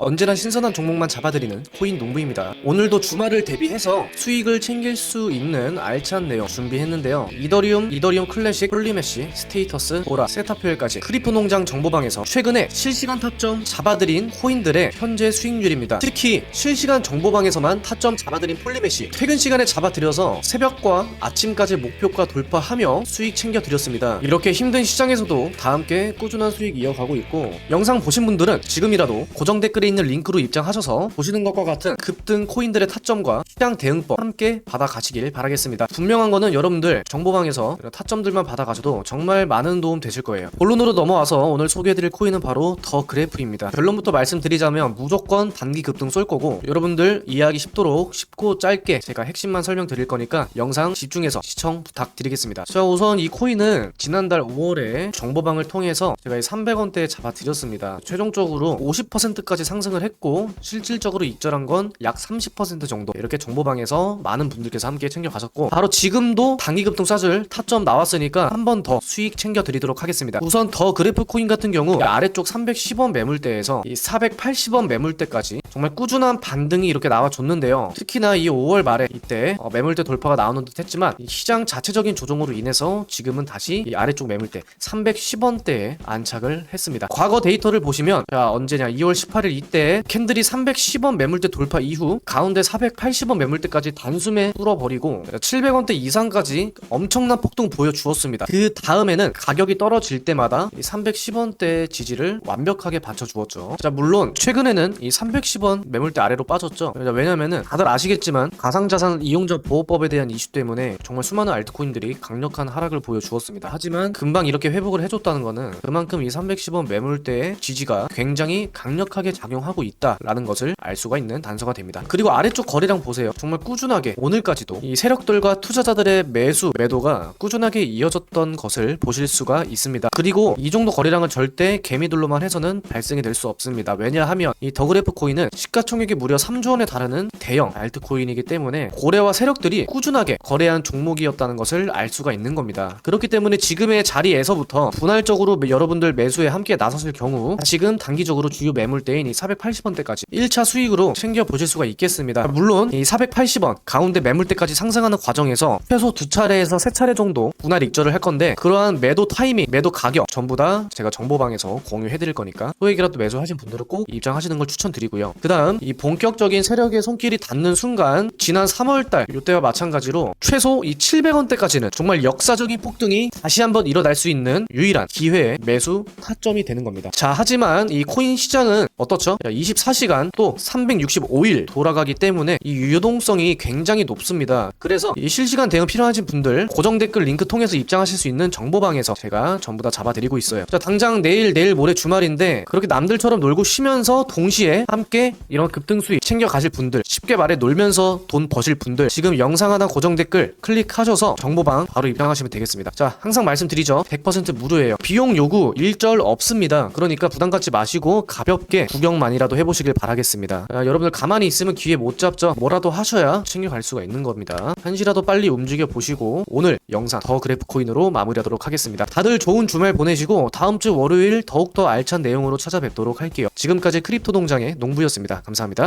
언제나 신선한 종목만 잡아드리는 코인 농부입니다. 오늘도 주말을 대비해서 수익을 챙길 수 있는 알찬 내용 준비했는데요. 이더리움, 이더리움 클래식, 폴리메시, 스테이터스, 보라, 세타표일까지 크리프 농장 정보방에서 최근에 실시간 타점 잡아드린 코인들의 현재 수익률입니다. 특히 실시간 정보방에서만 타점 잡아드린 폴리메시 퇴근 시간에 잡아드려서 새벽과 아침까지 목표가 돌파하며 수익 챙겨드렸습니다. 이렇게 힘든 시장에서도 다 함께 꾸준한 수익 이어가고 있고 영상 보신 분들은 지금이라도 고정 댓글 에 있는 링크로 입장하셔서 보시는 것과 같은 급등 코인들의 타점과 시장 대응법 함께 받아가시길 바라겠습니다. 분명한 거는 여러분들 정보방에서 타점들만 받아가셔도 정말 많은 도움 되실 거예요. 본론으로 넘어와서 오늘 소개해드릴 코인은 바로 더 그래프입니다. 결론부터 말씀드리자면 무조건 단기 급등 쏠 거고 여러분들 이해하기 쉽도록 쉽고 짧게 제가 핵심만 설명드릴 거니까 영상 집중해서 시청 부탁드리겠습니다. 자 우선 이 코인은 지난달 5월에 정보방을 통해서 제가 이 300원대에 잡아드렸습니다. 최종적으로 50%까지 상 승을 했고 실질적으로 입절한 건 약 30% 정도 이렇게 정보방에서 많은 분들께서 함께 챙겨가셨고 바로 지금도 단기 급등 쏴줄 타점 나왔으니까 한 번 더 수익 챙겨드리도록 하겠습니다. 우선 더 그래프 코인 같은 경우 아래쪽 310원 매물대에서 이 480원 매물대까지 정말 꾸준한 반등이 이렇게 나와줬는데요. 특히나 이 5월 말에 이때 어, 매물대 돌파가 나오는 듯 했지만 이 시장 자체적인 조정으로 인해서 지금은 다시 이 아래쪽 매물대 310원대에 안착을 했습니다. 과거 데이터를 보시면 자 언제냐 2월 18일 이때 캔들이 310원 매물대 돌파 이후 가운데 480원 매물대까지 단숨에 뚫어버리고 700원대 이상까지 엄청난 폭등 보여주었습니다. 그 다음에는 가격이 떨어질 때마다 이 310원대 지지를 완벽하게 받쳐주었죠. 자 물론 최근에는 이 310원 매물대 아래로 빠졌죠. 자, 왜냐면은 다들 아시겠지만 가상자산 이용자 보호법에 대한 이슈 때문에 정말 수많은 알트코인들이 강력한 하락을 보여주었습니다. 하지만 금방 이렇게 회복을 해줬다는 거는 그만큼 이 310원 매물대의 지지가 굉장히 강력하게 작용 하고 있다라는 것을 알 수가 있는 단서가 됩니다. 그리고 아래쪽 거래량 보세요. 정말 꾸준하게 오늘까지도 이 세력들과 투자자들의 매수 매도가 꾸준하게 이어졌던 것을 보실 수가 있습니다. 그리고 이 정도 거래량은 절대 개미들로만 해서는 발생이 될 수 없습니다. 왜냐하면 이 더그래프 코인은 시가총액이 무려 3조 원에 달하는 대형 알트코인이기 때문에 고래와 세력들이 꾸준하게 거래한 종목이었다는 것을 알 수가 있는 겁니다. 그렇기 때문에 지금의 자리에서부터 분할적으로 여러분들 매수에 함께 나섰을 경우 지금 단기적으로 주요 매물대인 이 480원대까지 1차 수익으로 챙겨 보실 수가 있겠습니다. 물론 이 480원 가운데 매물대까지 상승하는 과정에서 최소 두 차례에서 세 차례 정도 분할 익절을 할 건데 그러한 매도 타이밍, 매도 가격 전부 다 제가 정보방에서 공유해 드릴 거니까 소액이라도 매수하신 분들은 꼭 입장하시는 걸 추천드리고요. 그 다음 이 본격적인 세력의 손길이 닿는 순간 지난 3월 달 이때와 마찬가지로 최소 이 700원대까지는 정말 역사적인 폭등이 다시 한번 일어날 수 있는 유일한 기회의 매수 타점이 되는 겁니다. 자 하지만 이 코인 시장은 어떻죠? 24시간 또 365일 돌아가기 때문에 이 유동성이 굉장히 높습니다. 그래서 이 실시간 대응 필요하신 분들 고정 댓글 링크 통해서 입장하실 수 있는 정보방에서 제가 전부 다 잡아드리고 있어요. 자 당장 내일 내일 모레 주말인데 그렇게 남들처럼 놀고 쉬면서 동시에 함께 이런 급등 수익 챙겨 가실 분들 쉽게 말해 놀면서 돈 버실 분들 지금 영상 하나 고정 댓글 클릭하셔서 정보방 바로 입장하시면 되겠습니다. 자 항상 말씀드리죠. 100% 무료예요. 비용 요구 일절 없습니다. 그러니까 부담 갖지 마시고 가볍게 구경만이라도 해보시길 바라겠습니다. 아, 여러분들 가만히 있으면 기회 못 잡죠. 뭐라도 하셔야 챙겨갈 수가 있는 겁니다. 한시라도 빨리 움직여 보시고 오늘 영상 더 그래프 코인으로 마무리하도록 하겠습니다. 다들 좋은 주말 보내시고 다음 주 월요일 더욱더 알찬 내용으로 찾아뵙도록 할게요. 지금까지 크립토 동장의 농부였습니다. 감사합니다.